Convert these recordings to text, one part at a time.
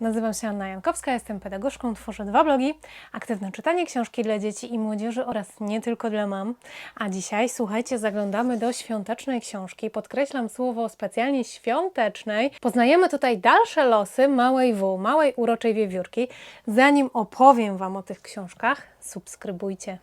Nazywam się Anna Jankowska, jestem pedagogzką, tworzę dwa blogi, aktywne czytanie książki dla dzieci i młodzieży oraz nie tylko dla mam. A dzisiaj, słuchajcie, zaglądamy do świątecznej książki. Podkreślam słowo specjalnie świątecznej. Poznajemy tutaj dalsze losy małej W, małej uroczej wiewiórki. Zanim opowiem Wam o tych książkach, subskrybujcie.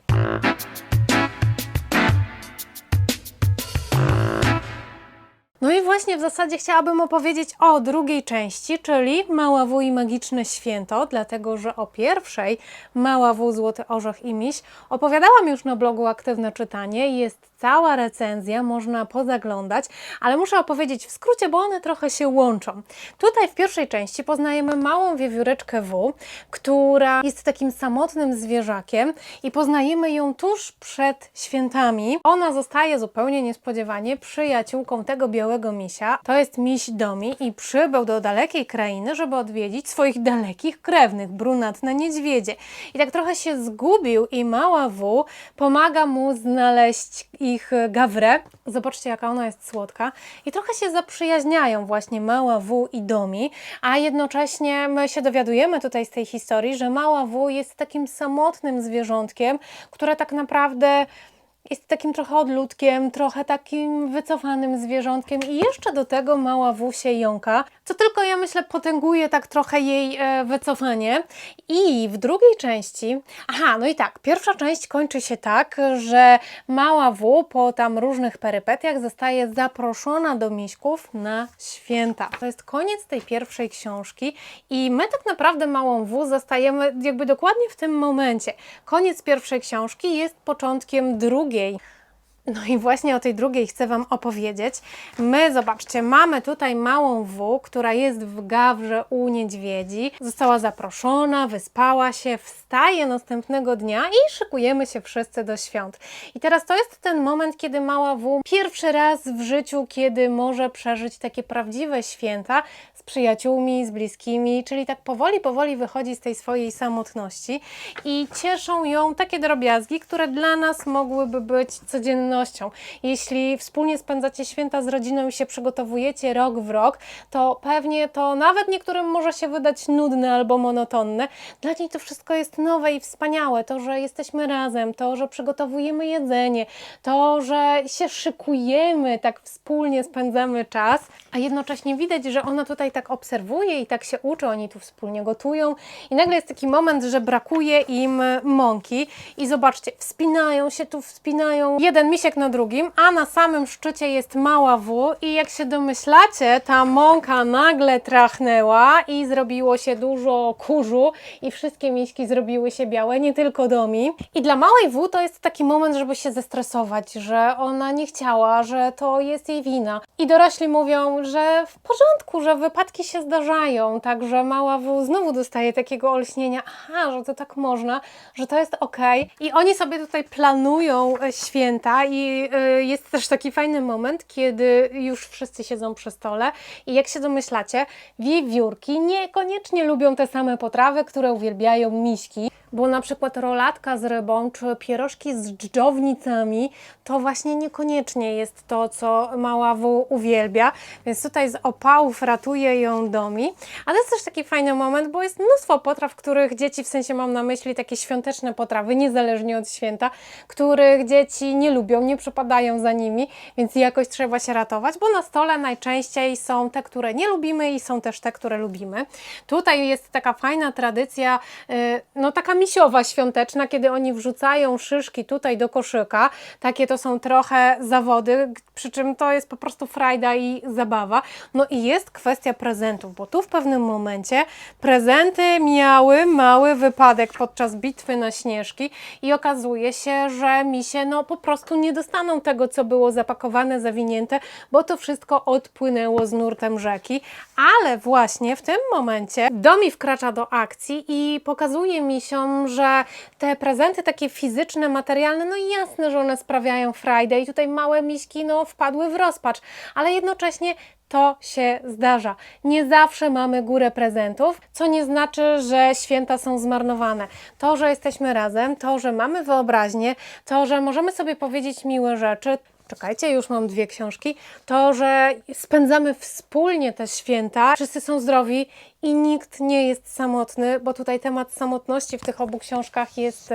I właśnie w zasadzie chciałabym opowiedzieć o drugiej części, czyli Mała W i Magiczne Święto, dlatego że o pierwszej Mała W, Złoty Orzech i Miś opowiadałam już na blogu Aktywne Czytanie. Jest cała recenzja, można pozaglądać, ale muszę opowiedzieć w skrócie, bo one trochę się łączą. Tutaj w pierwszej części poznajemy małą wiewióreczkę W, która jest takim samotnym zwierzakiem i poznajemy ją tuż przed świętami. Ona zostaje zupełnie niespodziewanie przyjaciółką tego białego misia. To jest miś Domi i przybył do dalekiej krainy, żeby odwiedzić swoich dalekich krewnych, brunatne niedźwiedzie. I tak trochę się zgubił i mała W pomaga mu znaleźć ich gawrę. Zobaczcie, jaka ona jest słodka. I trochę się zaprzyjaźniają właśnie mała W i Domi, a jednocześnie my się dowiadujemy tutaj z tej historii, że mała W jest takim samotnym zwierzątkiem, które tak naprawdę jest takim trochę odludkiem, trochę takim wycofanym zwierzątkiem i jeszcze do tego mała W się jąka, co tylko ja myślę potęguje tak trochę jej e, wycofanie. I w drugiej części, aha, no i tak, pierwsza część kończy się tak, że mała W po tam różnych perypetiach zostaje zaproszona do miśków na święta. To jest koniec tej pierwszej książki i my tak naprawdę małą W zostajemy jakby dokładnie w tym momencie. Koniec pierwszej książki jest początkiem drugiej. людей. No i właśnie o tej drugiej chcę Wam opowiedzieć. My, zobaczcie, mamy tutaj małą W, która jest w gawrze u niedźwiedzi. Została zaproszona, wyspała się, wstaje następnego dnia i szykujemy się wszyscy do świąt. I teraz to jest ten moment, kiedy mała W pierwszy raz w życiu, kiedy może przeżyć takie prawdziwe święta z przyjaciółmi, z bliskimi, czyli tak powoli, powoli wychodzi z tej swojej samotności i cieszą ją takie drobiazgi, które dla nas mogłyby być codziennością. Jeśli wspólnie spędzacie święta z rodziną i się przygotowujecie rok w rok, to pewnie to nawet niektórym może się wydać nudne albo monotonne. Dla niej to wszystko jest nowe i wspaniałe. To, że jesteśmy razem, to, że przygotowujemy jedzenie, to, że się szykujemy, tak wspólnie spędzamy czas, a jednocześnie widać, że ona tutaj tak obserwuje i tak się uczy, oni tu wspólnie gotują i nagle jest taki moment, że brakuje im mąki. I zobaczcie, wspinają się tu, wspinają. Jeden misiek na drugim, a na samym szczycie jest mała W i jak się domyślacie, ta mąka nagle trachnęła i zrobiło się dużo kurzu i wszystkie miśki zrobiły się białe, nie tylko domi. I dla małej W to jest taki moment, żeby się zestresować, że ona nie chciała, że to jest jej wina. I dorośli mówią, że w porządku, że wypadki się zdarzają, także mała W znowu dostaje takiego olśnienia, aha, że to tak można, że to jest ok. I oni sobie tutaj planują e, święta i y, jest też taki fajny moment, kiedy już wszyscy siedzą przy stole i jak się domyślacie, wiewiórki niekoniecznie lubią te same potrawy, które uwielbiają miśki, bo na przykład rolatka z rybą czy pierożki z dżdżownicami to właśnie niekoniecznie jest to, co mała W uwielbia, więc tutaj z opałów ratuje ją domi, a to jest też taki fajny moment, bo jest mnóstwo potraw, których dzieci, w sensie mam na myśli takie świąteczne potrawy, niezależnie od święta, których dzieci nie lubią, nie przypadają za nimi, więc jakoś trzeba się ratować, bo na stole najczęściej są te, które nie lubimy i są też te, które lubimy. Tutaj jest taka fajna tradycja, y, no taka misiowa świąteczna, kiedy oni wrzucają szyszki tutaj do koszyka. Takie to są trochę zawody, przy czym to jest po prostu frajda i zabawa. No i jest kwestia prezentów, bo tu w pewnym momencie prezenty miały mały wypadek podczas bitwy na śnieżki i okazuje się, że misie no po prostu nie dostaną tego, co było zapakowane, zawinięte, bo to wszystko odpłynęło z nurtem rzeki. Ale właśnie w tym momencie Domi wkracza do akcji i pokazuje misiom, że te prezenty takie fizyczne, materialne, no jasne, że one sprawiają frajdę i tutaj małe miśki no wpadły w rozpacz, ale jednocześnie to się zdarza. Nie zawsze mamy górę prezentów, co nie znaczy, że święta są zmarnowane. To, że jesteśmy razem, to, że mamy wyobraźnię, to, że możemy sobie powiedzieć miłe rzeczy, czekajcie, już mam dwie książki, to, że spędzamy wspólnie te święta, wszyscy są zdrowi i nikt nie jest samotny, bo tutaj temat samotności w tych obu książkach jest.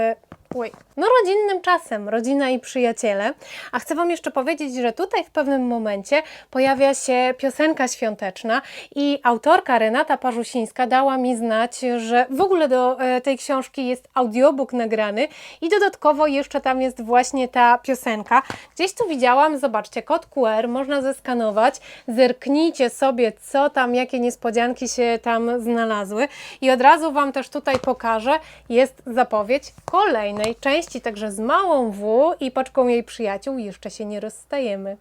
Oj, no rodzinnym czasem, rodzina i przyjaciele. A chcę Wam jeszcze powiedzieć, że tutaj w pewnym momencie pojawia się piosenka świąteczna i autorka Renata Parzusińska dała mi znać, że w ogóle do e, tej książki jest audiobook nagrany i dodatkowo jeszcze tam jest właśnie ta piosenka. Gdzieś tu widziałam, zobaczcie, kod QR można zeskanować, zerknijcie sobie, co tam, jakie niespodzianki się tam znalazły i od razu Wam też tutaj pokażę, jest zapowiedź kolejnej części, także z małą W i paczką jej przyjaciół jeszcze się nie rozstajemy.